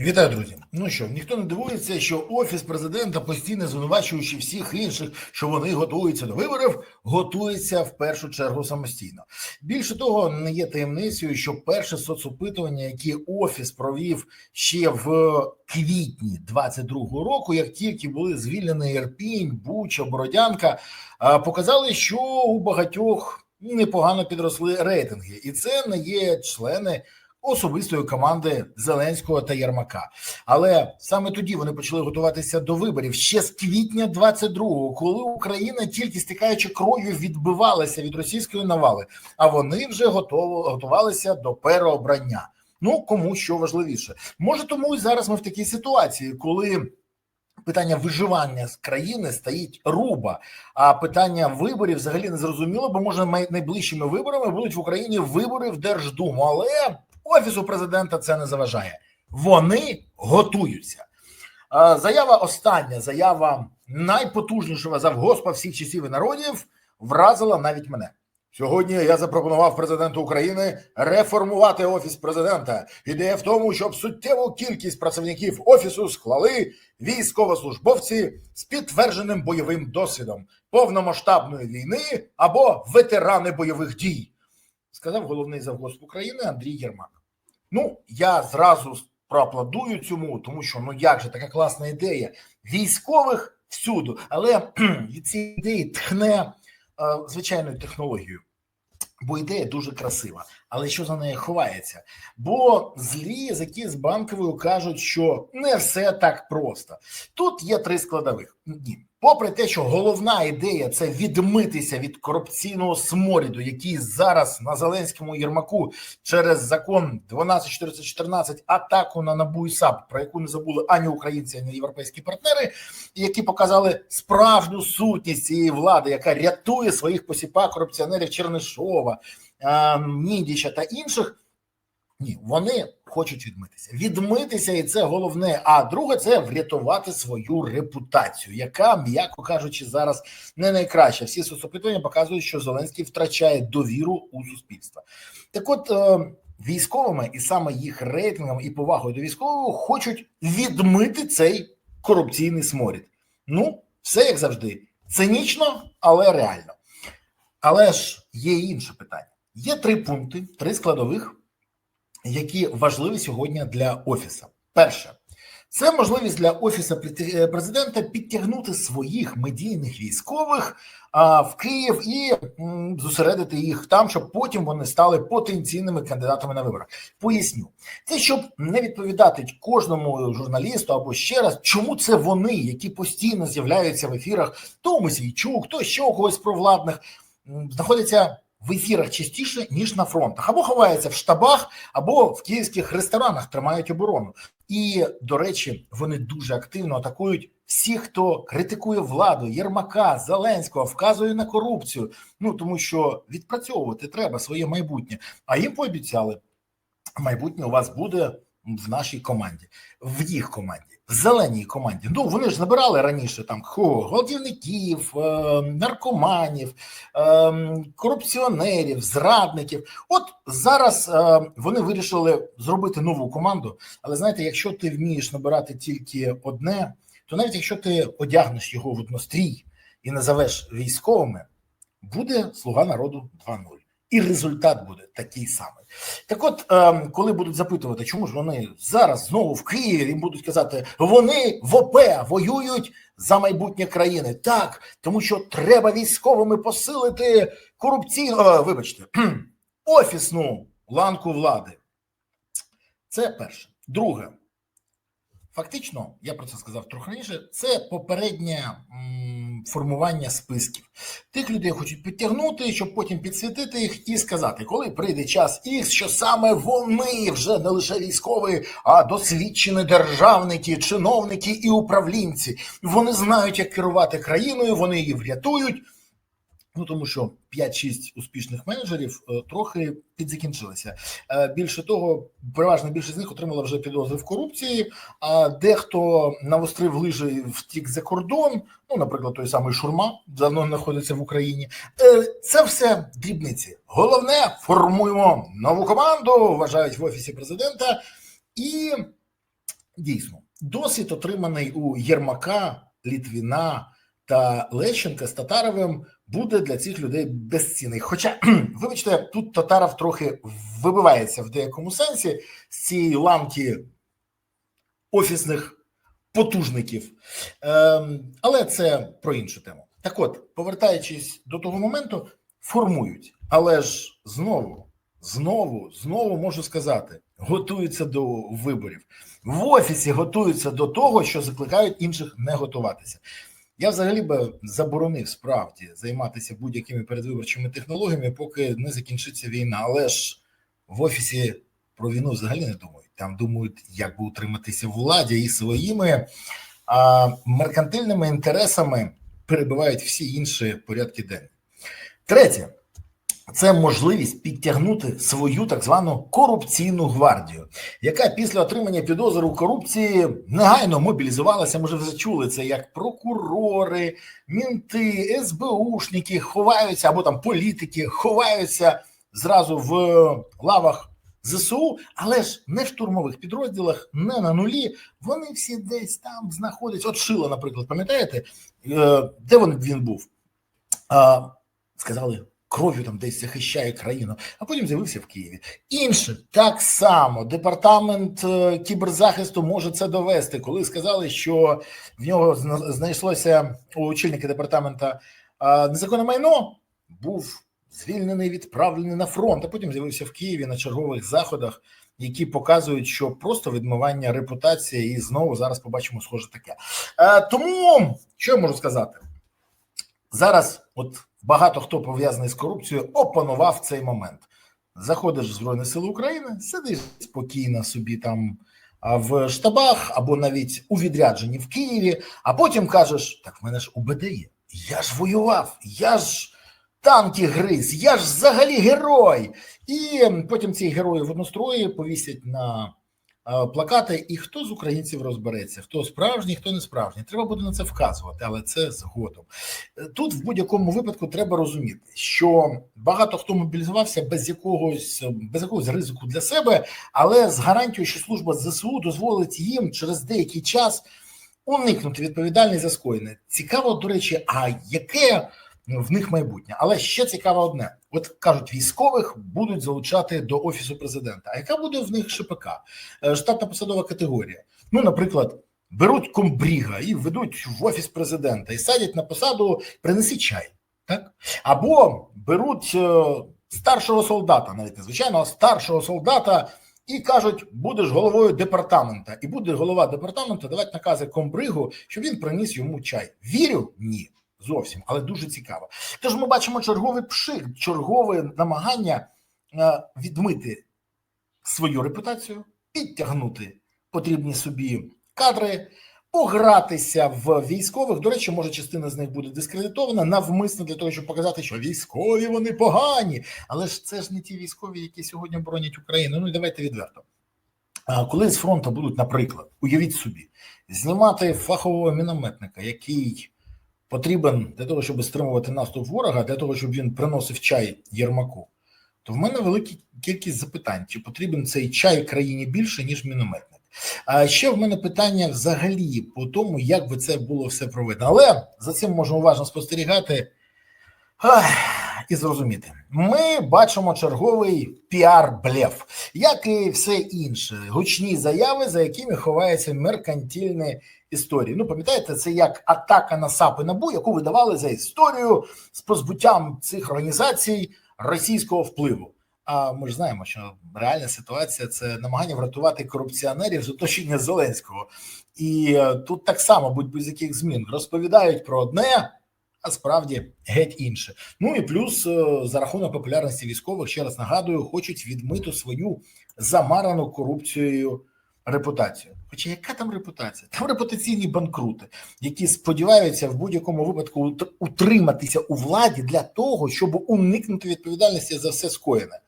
Вітаю, друзі. Ну що, ніхто не дивується, що офіс президента, постійно звинувачуючи всіх інших, що вони готуються до виборів, готується в першу чергу самостійно. Більше того, не є таємницею, що перше соцопитування, яке офіс провів ще в квітні 22-го року, як тільки були звільнені Ірпінь, Буча, Бородянка, показали, що у багатьох непогано підросли рейтинги, і це не є члени особистої команди Зеленського та Єрмака. Але саме тоді вони почали готуватися до виборів ще з квітня 22-го, коли Україна тільки стікаючи кров'ю відбивалася від російської навали, а вони вже готово готувалися до переобрання. Ну кому що важливіше, може тому і зараз ми в такій ситуації, коли. Питання виживання з країни стоїть руба, а питання виборів взагалі не зрозуміло, бо може найближчими виборами будуть в Україні вибори в Держдуму, але офісу президента це не заважає. Вони готуються. Заява остання, заява найпотужнішого завгоспа всіх часів і народів вразила навіть мене. Сьогодні я запропонував президенту України реформувати офіс президента. Ідея в тому, щоб суттєву кількість працівників офісу склали військовослужбовці з підтвердженим бойовим досвідом повномасштабної війни або ветерани бойових дій, сказав головний завгосп України Андрій Єрмак. Ну, я зразу проаплодую цьому, тому що ну як же така класна ідея військових всюду, але від цієї ідеї тхне е, звичайною технологією. Бо ідея дуже красива, але що за нею ховається? Бо злі язики з банковою кажуть, що не все так просто. Тут є три складових. Ні. Попри те, що головна ідея це відмитися від корупційного сморіду, який зараз на Зеленському Єрмаку через закон 12414 атаку на НАБУ і САП, про яку не забули ані українці, ані європейські партнери, які показали справжню сутність цієї влади, яка рятує своїх посіпак корупціонерів Чернишова, е, Мідіча та інших. Ні, вони хочуть відмитися. Відмитися, і це головне. А друге, це врятувати свою репутацію, яка, м'яко кажучи, зараз не найкраща. Всі соцопитування показують, що Зеленський втрачає довіру у суспільства. Так, от е, військовими і саме їх рейтингом і повагою до військового хочуть відмити цей корупційний сморід. Ну, все як завжди, цинічно, але реально. Але ж є інше питання. Є три пункти, три складових які важливі сьогодні для офісу. Перше, це можливість для офісу президента підтягнути своїх медійних військових в Київ і зосередити їх там, щоб потім вони стали потенційними кандидатами на виборах. Поясню, це щоб не відповідати кожному журналісту або ще раз, чому це вони, які постійно з'являються в ефірах, то Мосійчук, то ще когось провладних, знаходяться в ефірах частіше ніж на фронтах, або ховаються в штабах, або в київських ресторанах тримають оборону. І до речі, вони дуже активно атакують всіх, хто критикує владу, Єрмака, Зеленського, вказує на корупцію. Ну тому що відпрацьовувати треба своє майбутнє. А їм пообіцяли, майбутнє у вас буде в нашій команді, в їх команді, в зеленій команді. Ну вони ж набирали раніше там хо, е, наркоманів, е, корупціонерів, зрадників. От зараз е, вони вирішили зробити нову команду. Але знаєте, якщо ти вмієш набирати тільки одне, то навіть якщо ти одягнеш його в однострій і назовеш військовими, буде слуга народу 2.0. І результат буде такий самий. Так, от, е, коли будуть запитувати, чому ж вони зараз знову в Києві будуть казати, вони в ОП воюють за майбутнє країни. Так, тому що треба військовими посилити корупційну, е, вибачте, офісну ланку влади. Це перше. Друге, фактично, я про це сказав трохи раніше. Це попереднє формування списків. Тих людей хочуть підтягнути, щоб потім підсвітити їх і сказати, коли прийде час Х, що саме вони вже не лише військові, а досвідчені державники, чиновники і управлінці. Вони знають, як керувати країною, вони її врятують. Ну тому що 5-6 успішних менеджерів е, трохи підзакінчилися. Е, Більше того, переважна більшість з них отримала вже підозри в корупції. А дехто навострив лижі і втік за кордон. Ну, наприклад, той самий Шурма давно знаходиться в Україні. Е, Це все дрібниці. Головне, формуємо нову команду. Вважають в офісі президента і дійсно досвід отриманий у Єрмака, Літвіна та Лещенка з Татаровим буде для цих людей безцінний. Хоча, вибачте, тут Татаров трохи вибивається в деякому сенсі з цієї ламки офісних потужників, ем, але це про іншу тему. Так от, повертаючись до того моменту, формують, але ж знову, знову, знову можу сказати, готуються до виборів в офісі, готуються до того, що закликають інших не готуватися. Я взагалі би заборонив справді займатися будь-якими передвиборчими технологіями, поки не закінчиться війна. Але ж в офісі про війну взагалі не думають. Там думають, як би утриматися владі і своїми а меркантильними інтересами перебивають всі інші порядки денні. Третє це можливість підтягнути свою так звану корупційну гвардію, яка після отримання підозри у корупції негайно мобілізувалася. Ми вже чули це як прокурори, мінти, СБУшники ховаються або там політики ховаються зразу в лавах. ЗСУ, але ж не в штурмових підрозділах, не на нулі. Вони всі десь там знаходяться. От Шило, наприклад, пам'ятаєте, Е, де він був? Сказали, кров'ю там десь захищає країну, а потім з'явився в Києві. Інше так само департамент е, кіберзахисту може це довести, коли сказали, що в нього знайшлося у очільника департамента а, незаконне майно, був звільнений, відправлений на фронт, а потім з'явився в Києві на чергових заходах, які показують, що просто відмивання репутації, і знову зараз побачимо схоже таке. Е, тому що я можу сказати? Зараз, от багато хто пов'язаний з корупцією, опанував цей момент. Заходиш в Збройні Сили України, сидиш спокійно собі там в штабах або навіть у відрядженні в Києві, а потім кажеш: так в мене ж УБД є. Я ж воював, я ж танки гриз, я ж взагалі герой. І потім ці герої в однострої повісять на плакати, і хто з українців розбереться, хто справжній, хто не справжній. Треба буде на це вказувати, але це згодом. Е, Тут в будь-якому випадку треба розуміти, що багато хто мобілізувався без якогось без якогось ризику для себе, але з гарантією, що служба ЗСУ дозволить їм через деякий час уникнути відповідальність за скоєне. Цікаво, до речі, а яке в них майбутнє? Але ще цікаво одне: от кажуть, військових будуть залучати до офісу президента. А яка буде в них ШПК? Е, Штатна посадова категорія. Ну, наприклад, беруть комбріга і ведуть в офіс президента і садять на посаду, принеси чай, так? Або беруть е, старшого солдата, навіть не звичайного, старшого солдата. І кажуть, будеш головою департамента, і буде голова департаменту давати накази комбригу, щоб він приніс йому чай. Вірю? Ні, зовсім, але дуже цікаво. Тож ми бачимо черговий пшик, чергове намагання е, відмити свою репутацію, підтягнути потрібні собі кадри, погратися в військових. До речі, може, частина з них буде дискредитована навмисно для того, щоб показати, що військові вони погані. Але ж це ж не ті військові, які сьогодні боронять Україну. Ну і давайте відверто. Коли з фронту будуть, наприклад, уявіть собі, знімати фахового мінометника, який потрібен для того, щоб стримувати наступ ворога, для того, щоб він приносив чай Єрмаку, то в мене велика кількість запитань: чи потрібен цей чай країні більше, ніж мінометник? А ще в мене питання взагалі по тому, як би це було все проведено. Але за цим можна уважно спостерігати ах, і зрозуміти. Ми бачимо черговий піар-блеф, як і все інше, гучні заяви, за якими ховаються меркантильні історії. Ну, пам'ятаєте, це як атака на САП і НАБУ, яку видавали за історію з позбуттям цих організацій російського впливу. А ми ж знаємо, що реальна ситуація це намагання врятувати корупціонерів з оточення Зеленського. І е, тут так само, будь без яких змін, розповідають про одне, а справді геть інше. Ну і плюс е, за рахунок популярності військових, ще раз нагадую, хочуть відмити свою замарану корупцією репутацію. Хоча яка там репутація? Там репутаційні банкрути, які сподіваються в будь-якому випадку ут- утриматися у владі для того, щоб уникнути відповідальності за все скоєне.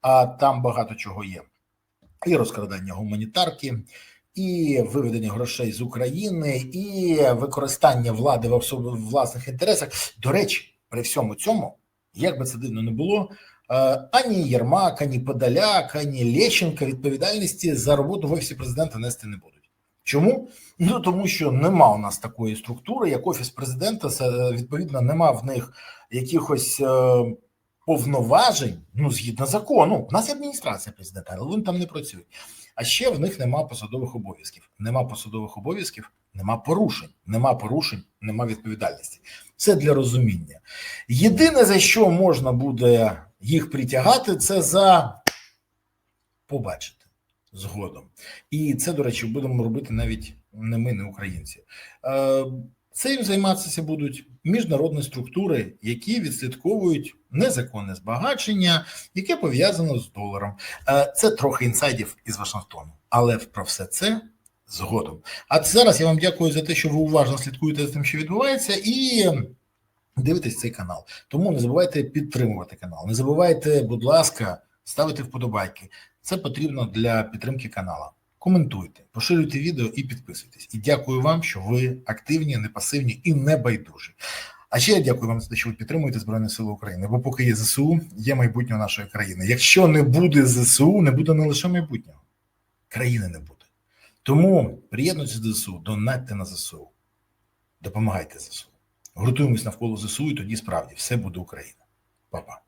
А там багато чого є: і розкрадання гуманітарки, і виведення грошей з України, і використання влади в власних інтересах. До речі, при всьому цьому, як би це дивно не було, е, ані Єрмак, ані Подоляк, ані Лещенка відповідальності за роботу в офісі президента нести не будуть. Чому? Ну тому що нема у нас такої структури, як офіс президента. Відповідно, нема в них якихось е, повноважень, ну згідно закону. У нас адміністрація президента, але вони там не працюють. А ще в них нема посадових обов'язків. Нема посадових обов'язків, нема порушень. Нема порушень, нема відповідальності. Це для розуміння. Єдине за що можна буде їх притягати, це за побачити згодом. І це, до речі, будемо робити навіть не ми, не українці. Е, Цим займатися будуть міжнародні структури, які відслідковують незаконне збагачення, яке пов'язано з доларом. Е, Це трохи інсайдів із Вашингтону, але про все це згодом. А зараз я вам дякую за те, що ви уважно слідкуєте за тим, що відбувається, і дивитесь цей канал. Тому не забувайте підтримувати канал. Не забувайте, будь ласка, ставити вподобайки. Це потрібно для підтримки канала. Коментуйте, поширюйте відео і підписуйтесь. І дякую вам, що ви активні, не пасивні і не байдужі. А ще я дякую вам за те, що ви підтримуєте Збройні Сили України. Бо поки є ЗСУ, є майбутнє нашої країни. Якщо не буде ЗСУ, не буде не лише майбутнього, країни не буде. Тому приєднуйтесь до ЗСУ, донатьте на ЗСУ, допомагайте ЗСУ. Гуртуємось навколо ЗСУ, і тоді справді все буде Україна. Па-па.